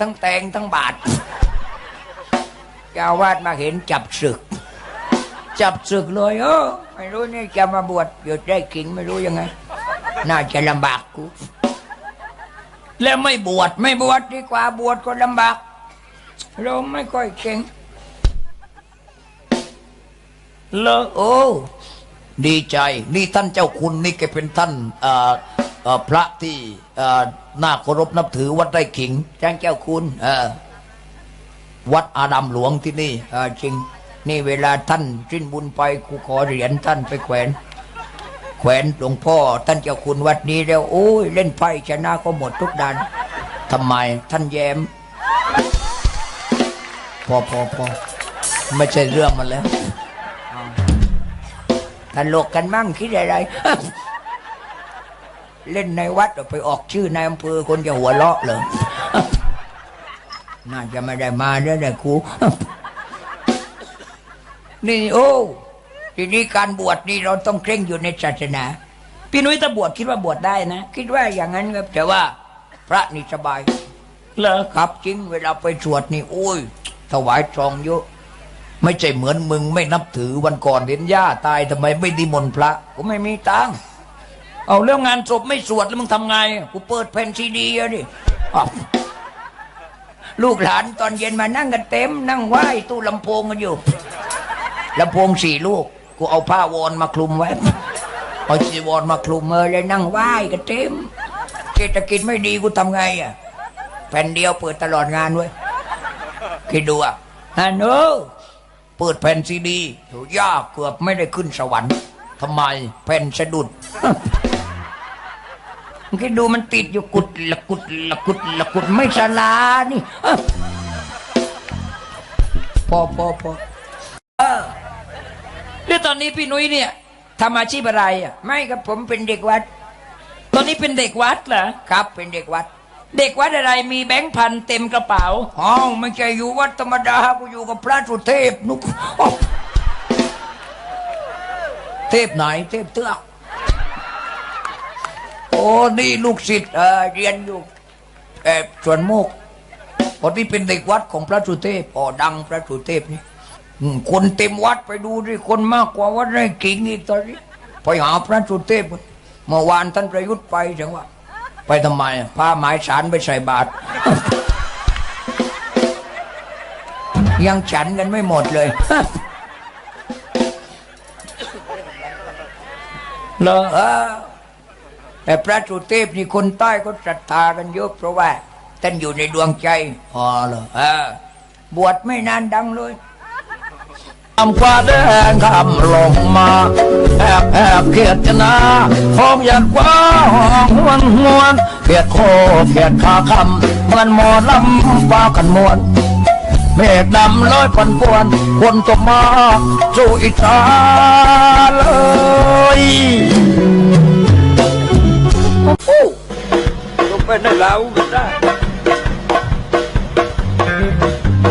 ทั้งแตงทั้งบาทเจ้าวาดมาเห็นจับศึก จับศึกเลยเออไม่รู้นี่จะมาบวชเดี๋ยวได้กินไม่รู้ยังไง น่าจะลำบากกูแล้วไม่บวชไม่บวชดีกว่าบวชก็ลำบากเราไม่ค่อยเก่งเลอโอ้ดีใจ นี่ท่านเจ้าคุณนี่แกเป็นท่านเอ่อเอ่อ พระที่เอ่อน่าเคารพนับถือวัดไร่ขิงท่านเจ้าคุณเออวัดอาดามหลวงที่นี่เออจริงนี่เวลาท่านสิ้นบุญไปกูขอเหรียญท่านไปแขวน แขวนหลวงพ่อ ท่านเจ้าคุณวัดนี้แล้วโอ้ยเล่นไพ่ชนะก็หมดทุกดานทำไมท่านแย้ม พอพอพอไม่ใช่เรื่องมันแล้วตลกกันมั่งคิดอะไร เล่นในวัดเอาไปออกชื่อนายอำเภอคนจะหัวเราะเหรอน่าจะไม่ได้มาแล้วแหละครูนี่โอ้ทีนี้การบวชนี่เราต้องเคร่งอยู่ในศาสนา พี่นุ้ยถ้าบวชคิดว่าบวชได้นะ คิดว่าอย่างนั้นครับแต่ว่าพระนี่สบายเหรอครับจริงเวลาไปสวดนี่โอ้ย ถวายทองเยอะไม่ใช่เหมือนมึงไม่นับถือวันก่อนเห็นย่าตายทำไมไม่นิมนต์พระ ก็ไม่มีตังค์ เอาเรื่องงานศพไม่สวดแล้วมึงทำไง กูเปิดแผ่นซีดีอะดิอ้าวลูกหลานตอนเย็นมานั่งกันเต็ม นั่งไหว้ตู้ลำโพงกันอยู่ลำโพงสี่ลูก กูเอาผ้าวอนมาคลุมไว้เอาจีวรมาคลุมเออเลยนั่งไหว้กันเต็มเศรษฐกิจไม่ดีกูทำไงอะแผ่นเดียวเปิดตลอดงานเว้ยคิดดูอะฮันโนเปิดแผ่นซีดีโหยากเกือบไม่ได้ขึ้นสวรรค์ทำไมแผ่นสะดุด คิดดูมันติดอยู่กุดละกุดละกุดละกุดไม่สลานี่เอ้อพอพอพอแล้วตอนนี้พี่นุ้ยเนี่ยทำอาชีพอะไรอะ ไม่ครับผมเป็นเด็กวัด ตอนนี้เป็นเด็กวัดเหรอครับ เป็นเด็กวัด เด็กวัดอะไรมีแบงค์พันเต็มกระเป๋าอ๋อไม่ใช่อยู่วัดธรรมดากูอยู่กับพระสุเทพนุกอ้าวเทพไหนเทพเตือกโอ้ นี่ลูกศิษย์เรียนอยู่เอ่อสวนโมกพอที่เป็นเด็กวัดของพระสุเทพอ๋อดังพระสุเทพนี่คนเต็มวัดไปดูดิคนมากกว่าวัดไร่กิ่งอีกตอนนี้ไปหาพระสุเทพเมื่อวานท่านประยุทธ์ไปจังว่า ไปทำไมพาหมายสารไปใส่บาตรยังฉันกันไม่หมดเลยเหรอเออแต่ พระสุเทพนี่คนใต้ก็ศรัทธากันเยอะเพราะว่า ท่านอยู่ในดวงใจอ๋อเหรอเออบวชไม่นานดังเลยคำฟ้าแดงคำลงมาแอบแอบเขียดจะนาห้องยัดว่าห้องหวนหวนเขียดโคเขียดขาคำเหมือนหมอลำฟ้ากันมวนเมฆดำลอยปันป่วนคนตกมาสู่อิจาเลย เหล้าก็ได้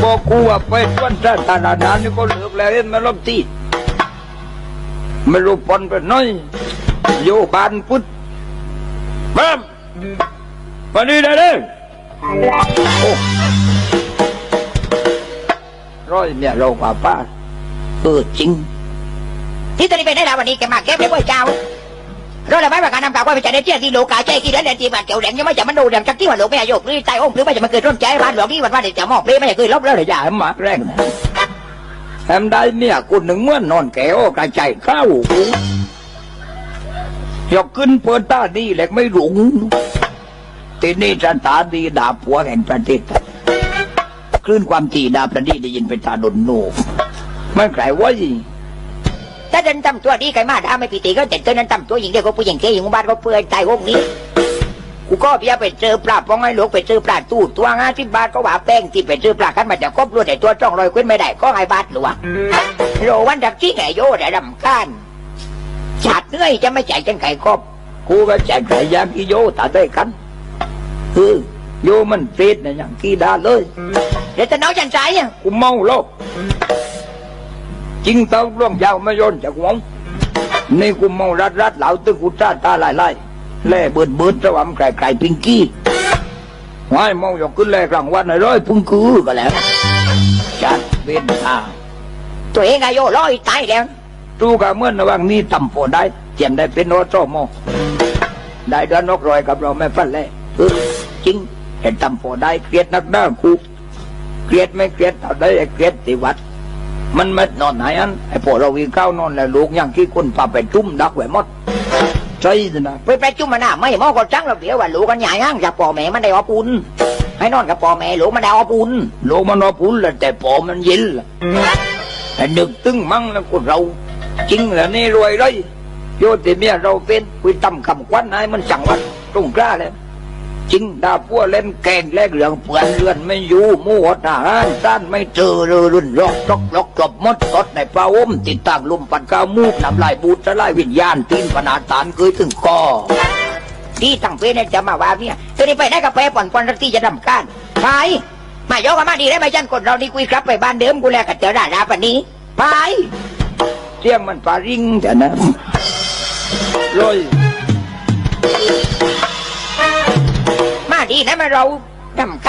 บอกกูว่าไปสวนสาธารณะนี่ก็เลิกแล้วเห็นไหม่ลบตีไม่รู้ปนไปน้อยโยบานพุทธแม่มมาดีได้เลยโอ้ร้อยเนี่ยเรากว่าป้าเออจริง ที่ตอนนี้เป็นได้แล้ววันนี้แกมาแก้ไม่ไหวเจ้า เราเลยไม่ว่าการนำกาวว่าไปจะได้เที่ยวที่โลกาใจกี่เดือนเดือนที่บาดเกี่ยวแหลงยังไม่จะมันดูเดือดจักที่ว่าโลกไม่อายุหรือใจองค์หรือไม่จะมาเกิดร่วมใจบ้านหลวงที่วันว่าเดี๋ยวจะมอบเลยไม่เคยลบแล้วเลยอย่าหมากแรงแถมได้เนี่ยกูหนึ่งเมื่อนอนแก้วกระจายข้าวยกขึ้นเปิดตาดีแหลกไม่หลงทีนี้จันตาดีดาบผัวแห่งประเทศคลื่นความจีดาประดีได้ยินเป็นตาดนโนไม่ไกลว่า ถ้าเดินทำตัวดีใครมาด่าไม่ปีติก็แต่ตัวนั้นทำตัวหญิงเดียวก็ผู้หญิงเกย์หญิงบ้านก็เพื่อนใจวงนี้กูก็เพียไปเจอปลาปองไอ้หลวงไปเจอปลาตู้ตัวงาที่บาทก็ว่าแป้งที่ไปเจอปลากันมาจากครอบรวดแต่ตัวจ้องรอยขึ้นไม่ได้ก็ไอ้บาทหลวงโรวันดักที่ไงโยได้รำคาญชาติเหนื่อยจะไม่ใจจังไก่ครอบกูก็แจกไก่ยางกิโยตาได้กันเออโยมันเฟดนะอย่างกีดาเลยเดี๋ยวจะน้องจันใจอะกูเมาโลกจ ริงเต้าร่วงยาวไม่ย่นจากหวงนี่กูเมารัดรัดเหลาตึกกูจ้าตาลายลายแล่เบิดเบิดระหว่างไก่ไก่ปิงกี้ไม่มองอยากขึ้นแรกรางวัลไอ้ร้อยพุ่งคือก็แล้วจัดเป็นทางตัวเองอายุร้อยตายแล้วตู้กับเมื่อระหว่างนี้ต่ำโปได้เตรียมได้เป็นโนโซโมได้เดือนนกรอยกับเราไม่ฟันเลยเออจริงเห็นต่ำโปได้เกลียดนักหน้ากูเกลียดไม่เกลียดเอาได้ไอ้เกลียดติวัด มันไม่นอนไหนอันไอ้พวกเราวิ่งเข้านอนแล้วลูกยังขี้คนพาไปจุ่มดักไว้หมดใช่สินะไปไปจุ่มมันน่ะไม่หมอก็จังเราเดี๋ยวว่าลูกกันใหญ่ห้างจากพ่อแม่มันได้อปุ่นให้นอนกับพ่อแม่ลูกมันได้อปุ่นลูกมันว่าพุนแหละแต่ปอมันเย็นล่ะแต่นึกตึงมั่งแล้วคนเรา จริงเหรอนี่รวยเลยโยติเมียเราเป็นคุยตั้มคำควันให้มันสั่งวัดตรงกล้าเลย จริงดาพัวเล่นแกงแลกเหลืองเปื่อนเลือนไม่อยู่มู่หดอาหารด้านไม่เจอเรือรุ่นรอกรอกรอกกลบมดกดในปลาอมติดตั้งลุมปัดกาวมูกน้ำลายบูดสลายวิญญาณตีนปนาตานเคยถึงคอที่ตั้งเพเนี่ยจะมาว่าเนี่ยตัวนี้ไปได้กับแปป่อนปอนรักที่จะดำการไปมายกมาดีได้ไหมจันคนเรานี่คุยกลับไปบ้านเดิมกูแลกับเจอด่าดาปนนี้ไปเสียงมันปาริงแต่นะรอย มาดีนะมาเราดำก